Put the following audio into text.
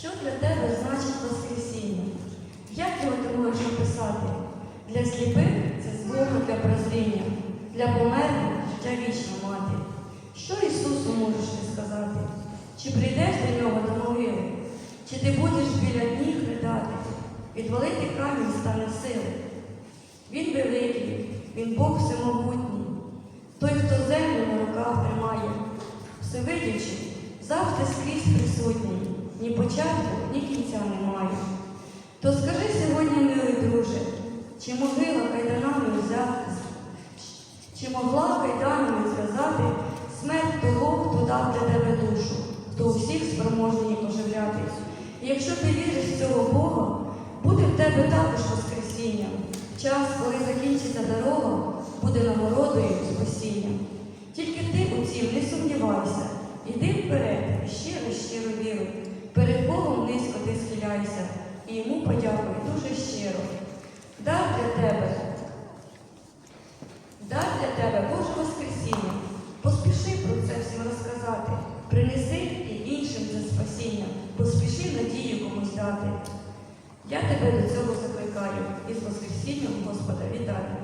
Що для тебе значить Воскресіння? Як його ти можеш описати? Для сліпих це змога для прозріння, для померлих життя вічна мати. Що Ісусу можеш ти сказати? Чи прийдеш до нього до могили? Чи ти будеш біля ніг ридати? Відвалити камінь стане сили. Він великий, він Бог всемогутній. Той, хто землю на руках тримає, всевидячи, завжди скрізь присутній, ні початку, ні кінця немає. То скажи сьогодні, милий друже, чи могила кайданами взяти, чи могла кайданами зв'язати смерть того, хто дав для тебе душу, хто усіх спроможний оживляти. І якщо ти віриш в цього Бога, буде в тебе також Воскресіння. Час, коли закінчиться дорога, буде нагородою і спасінням. Тільки ти у цім не сумнівайся, іди вперед, щиро, щиро віру. Перед Богом низько ти схиляйся, і йому подякуй дуже щиро. Дар для тебе, дар для тебе Боже Воскресіння. Поспіши про це всім розказати. Принеси і іншим це спасіння, поспіши надію комусь дати. Я тебе до цього закликаю і з Воскресінням Господа вітаю.